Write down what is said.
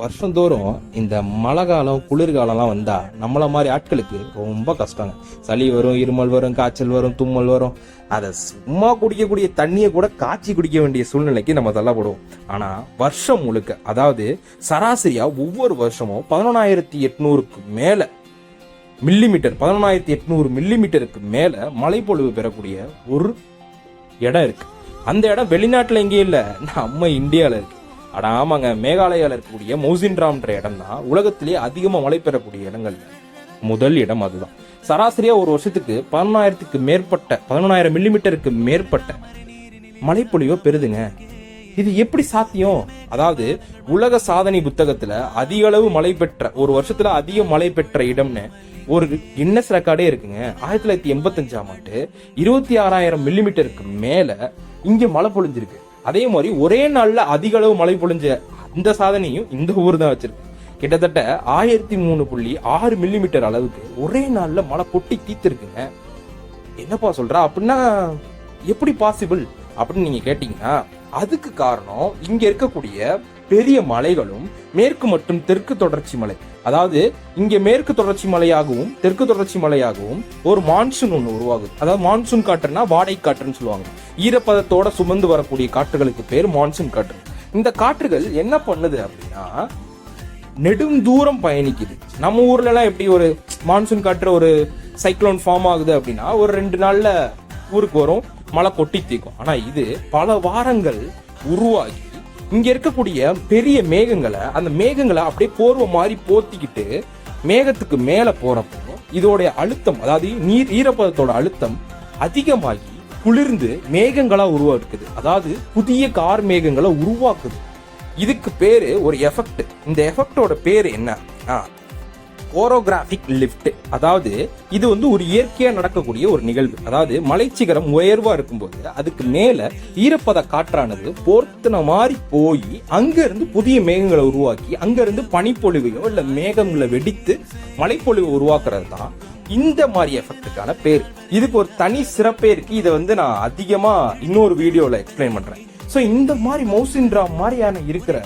வருஷந்தோறும் இந்த மழை காலம் குளிர்காலம்லாம் வந்தால் நம்மளை மாதிரி ஆட்களுக்கு ரொம்ப கஷ்டங்க. சளி வரும் இருமல் வரும் காய்ச்சல் வரும் தும்மல் வரும். அதை சும்மா குடிக்கக்கூடிய தண்ணியை கூட காய்ச்சி குடிக்க வேண்டிய சூழ்நிலைக்கு நம்ம தள்ளப்படுவோம். ஆனால் வருஷம் முழுக்க அதாவது சராசரியாக ஒவ்வொரு வருஷமும் பதினொன்னாயிரத்தி எட்நூறுக்கு மேலே மில்லிமீட்டர் பதினொன்றாயிரத்தி எட்நூறு மில்லிமீட்டருக்கு மேலே மழைப்பொழிவு பெறக்கூடிய ஒரு இடம் இருக்குது அந்த இடம் வெளிநாட்டில் எங்கேயும் இல்லை நம்ம இந்தியாவில் இருக்குது அட ஆமாங்க மேகாலயாவில் இருக்கக்கூடிய மௌசின்ராம்ன்ற இடம் தான் உலகத்திலே அதிகமாக மழை பெறக்கூடிய இடங்கள். முதல் இடம் அதுதான். சராசரியாக ஒரு வருஷத்துக்கு பதினொன்னாயிரத்துக்கு மேற்பட்ட பதினொன்னாயிரம் மில்லிமீட்டருக்கு மேற்பட்ட மழைப்பொழிவை பெறுதுங்க. இது எப்படி சாத்தியம்? அதாவது உலக சாதனை புத்தகத்துல அதிக அளவு மழை பெற்ற ஒரு வருஷத்துல அதிக மழை பெற்ற இடம்னு ஒரு கின்னஸ் ரெக்கார்டே இருக்குங்க. ஆயிரத்தி தொள்ளாயிரத்தி எண்பத்தஞ்சாம் ஆண்டு இருபத்தி ஆறாயிரம் மில்லிமீட்டருக்கு மேல இங்க மழை பொழிஞ்சிருக்கு. அதே மாதிரி ஒரே நாளில் அதிக அளவு மழை பொழிஞ்ச அந்த சாதனையும் இந்த ஊர் தான் வச்சிருக்கு. கிட்டத்தட்ட ஆயிரத்தி மூணு புள்ளி ஆறு மில்லிமீட்டர் அளவுக்கு ஒரே நாளில் மழை கொட்டி தீர்த்திருக்குங்க. என்னப்பா சொல்ற? அப்படின்னா எப்படி பாசிபிள் அப்படின்னு நீங்க கேட்டீங்கன்னா அதுக்கு காரணம் இங்க இருக்கக்கூடிய பெரிய மலைகளும் மேற்கு மற்றும் தெற்கு தொடர்ச்சி மலை. அதாவது இங்க மேற்கு தொடர்ச்சி மலையாகவும் தெற்கு தொடர்ச்சி மலையாகவும் ஒரு மான்சூன் ஒன்று உருவாகுது. அதாவது மான்சூன் காற்றுனா வாடை காற்றுன்னு சொல்லுவாங்க. ஈரப்பதத்தோட சுமந்து வரக்கூடிய காற்றுகளுக்கு பேர் மான்சூன் காற்று. இந்த காற்றுகள் என்ன பண்ணுது அப்படின்னா நெடும் தூரம் பயணிக்குது. நம்ம ஊர்ல எல்லாம் எப்படி ஒரு மான்சூன் காற்று ஒரு சைக்ளோன் ஃபார்ம் ஆகுது அப்படின்னா ஒரு ரெண்டு நாள்ல ஊருக்கு வரும் மழை கொட்டி தீக்கும். ஆனா இது பல வாரங்கள் உருவாகி இங்க இருக்கக்கூடிய பெரிய மேகங்களை அந்த மேகங்களை அப்படியே போர்வை மாதிரி போத்திக்கிட்டு மேகத்துக்கு மேல போறப்போ இதோடைய அழுத்தம் அதாவது நீர் ஈரப்பதத்தோட அழுத்தம் அதிகமாகி குளிர்ந்து மேகங்களா உருவாக்குது. அதாவது புதிய கார் மேகங்களை உருவாக்குது. இதுக்கு பேரு ஒரு எஃபெக்ட் இந்த எஃபெக்டோட பேரு என்ன கோரோகிராஃபிக் லிஃப்ட் அதாவது இது வந்து ஒரு இயற்கையா நடக்கக்கூடிய ஒரு நிகழ்வு. அதாவது மலைச்சிகரம் உயர்வா இருக்கும்போது அதுக்கு மேல ஈரப்பத காற்றானது போர்த்தின மாதிரி போய் அங்கேருந்து புதிய மேகங்களை உருவாக்கி அங்கேருந்து பனிப்பொழிவையோ இல்ல மேகங்களை வெடித்து மலைப்பொழிவை உருவாக்குறது தான் இந்த மாதிரி எஃபெக்ட்டுக்கான பேர். இதுக்கு ஒரு தனி சிறப்பே இருக்கு. இதை வந்து நான் அதிகமா இன்னொரு வீடியோல எக்ஸ்பிளைன் பண்றேன். ஸோ இந்த மாதிரி மவுசின்ட்ரா மாதிரியான இருக்கிற